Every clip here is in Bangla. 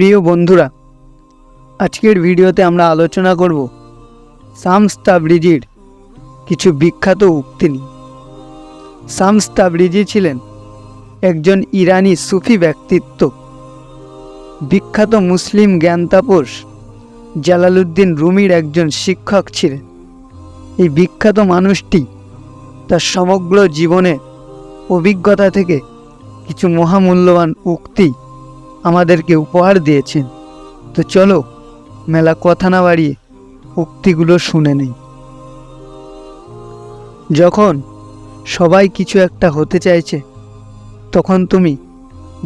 প্রিয় বন্ধুরা, আজকের ভিডিওতে আমরা আলোচনা করব শামস তাবরিজির কিছু বিখ্যাত উক্তি নিয়ে। শামস তাবরিজি ছিলেন একজন ইরানি সুফি ব্যক্তিত্ব, বিখ্যাত মুসলিম জ্ঞানতাপস জালালুদ্দিন রুমির একজন শিক্ষক ছিলেন। এই বিখ্যাত মানুষটি তার সমগ্র জীবনে অভিজ্ঞতা থেকে কিছু মহামূল্যবান উক্তি আমাদেরকে উপহার দিয়েছেন। তো চলো, মেলা কথা না বাড়িয়ে উক্তিগুলো শুনে নেই। যখন সবাই কিছু একটা হতে চাইছে, তখন তুমি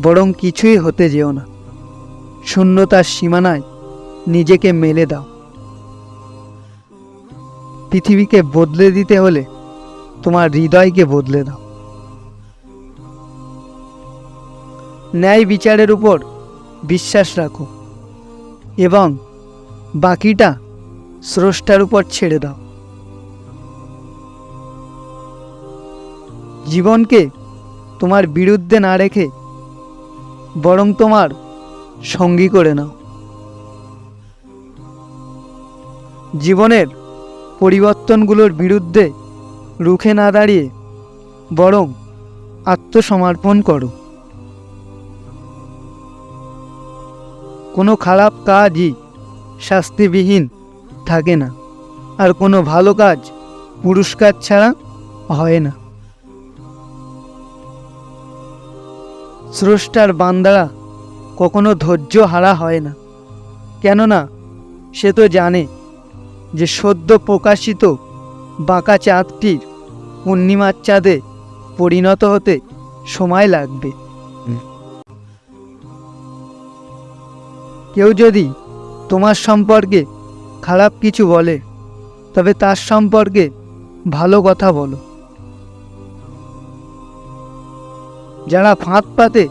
বরং কিছুই হতে যেও না। শূন্যতার সীমানায় নিজেকে মেলে দাও। পৃথিবীকে বদলে দিতে হলে তোমার হৃদয়কে বদলে দাও। ন্যায় বিচারের উপর বিশ্বাস রাখো। এবং বাকিটা স্রষ্টার উপর ছেড়ে দাও। জীবনকে তোমার বিরুদ্ধে না রেখে বরং তোমার সঙ্গী করে নাও। জীবনের পরিবর্তনগুলোর বিরুদ্ধে রুখে না দাঁড়িয়ে বরং আত্মসমর্পণ করো। কোনো খারাপ কাজই শাস্তিবিহীন থাকে না। আর কোনো ভালো কাজ পুরস্কার ছাড়া হয় না। স্রষ্টার বান্দারা কখনো ধৈর্য হারা হয় না। কেননা সে তো জানে যে সদ্য প্রকাশিত বাঁকা চাঁদটির পূর্ণিমার চাঁদে পরিণত হতে সময় লাগবে। কেউ যদি তোমার সম্পর্কে খারাপ কিছু বলে, তবে তার সম্পর্কে ভালো কথা বলো। যারা ফাঁদ পাতে,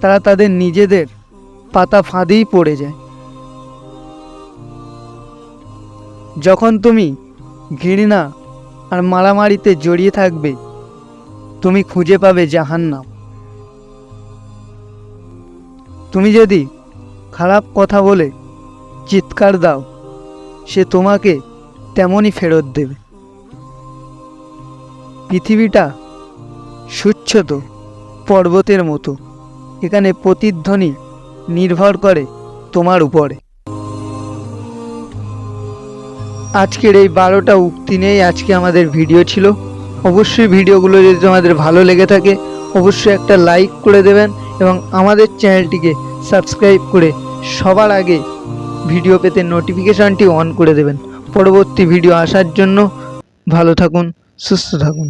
তারা তাদের নিজেদের পাতা ফাঁদেই পড়ে যায়। যখন তুমি ঘৃণা আর মারামারিতে জড়িয়ে থাকবে, তুমি খুঁজে পাবে জাহান্নাম। তুমি যদি খারাপ কথা বলে চিৎকার দাও, সে তোমাকে তেমনই ফেরত দেবে। পৃথিবীটা সুচ্ছত পর্বতের মতো, এখানে প্রতিধ্বনি নির্ভর করে তোমার উপরে। আজকের এই বারোটা উক্তি নিয়েই আজকে আমাদের ভিডিও ছিল। অবশ্যই ভিডিওগুলো যদি তোমাদের ভালো লেগে থাকে, অবশ্যই একটা লাইক করে দেবেন এবং আমাদের চ্যানেলটিকে সাবস্ক্রাইব করে সবার আগে ভিডিও পেতে নোটিফিকেশানটি অন করে দেবেন। পরবর্তী ভিডিও আসার জন্য ভালো থাকুন, সুস্থ থাকুন।